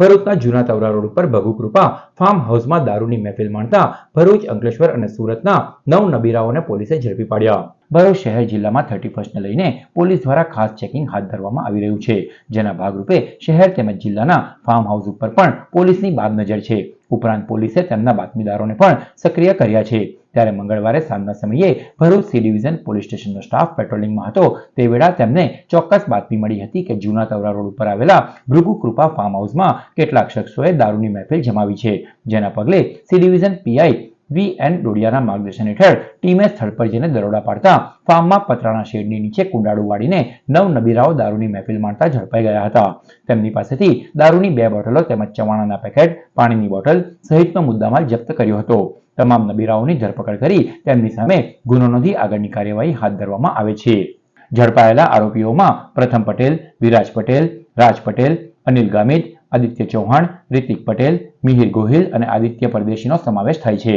ભરૂચના જૂના તવરા રોડ ઉપર ભગુકૃપા ફાર્મ હાઉસમાં દારૂની મહેફિલ માણતા ભરૂચ, અંકલેશ્વર અને સુરતના નવ નબીરાઓને પોલીસે ઝડપી પાડ્યા. ભરૂચ શહેર જિલ્લામાં થર્ટી ફર્સ્ટને લઈને પોલીસ દ્વારા ખાસ ચેકિંગ હાથ ધરવામાં આવી રહ્યું છે. જેના ભાગરૂપે શહેર તેમજ જિલ્લાના ફાર્મ હાઉસ ઉપર પણ પોલીસની બાદ નજર છે. ઉપરાંત પોલીસે તેમના બાતમીદારોને પણ સક્રિય કર્યા છે. ત્યારે મંગળવારે સાંજના સમયે ભરૂચ સી ડિવિઝન પોલીસ સ્ટેશનનો સ્ટાફ પેટ્રોલિંગમાં હતો. તે વેળા તેમને ચોક્કસ બાતમી મળી હતી કે જૂના તવરા રોડ ઉપર આવેલા ભૃગુ કૃપા ફાર્મ હાઉસમાં કેટલાક શખ્સોએ દારૂની મહેફિલ જમાવી છે. જેના પગલે C division PI V N ડોડિયાના માર્ગદર્શન હેઠળ ટીમે સ્થળ પર જઈને દરોડા પાડતા ફાર્મમાં પતરાના શેડની નીચે કુંડાળું વાળીને નવ નબીરાઓ દારૂની મહેફિલ માણતા ઝડપાઈ ગયા હતા. તેમની પાસેથી દારૂની બે બોટલો તેમજ ચવાણાના પેકેટ, પાણીની બોટલ સહિતનો મુદ્દામાલ જપ્ત કર્યો હતો. તમામ નબીરાઓની ધરપકડ કરી તેમની સામે ગુનો નોંધી આગળની કાર્યવાહી હાથ ધરવામાં આવે છે. ઝડપાયેલા આરોપીઓમાં પ્રથમ પટેલ, વિરાજ પટેલ, રાજ પટેલ, અનિલ ગામિત, આદિત્ય ચૌહાણ, રિતિક પટેલ, મિહિર ગોહિલ અને આદિત્ય પરદેશીનો સમાવેશ થાય છે.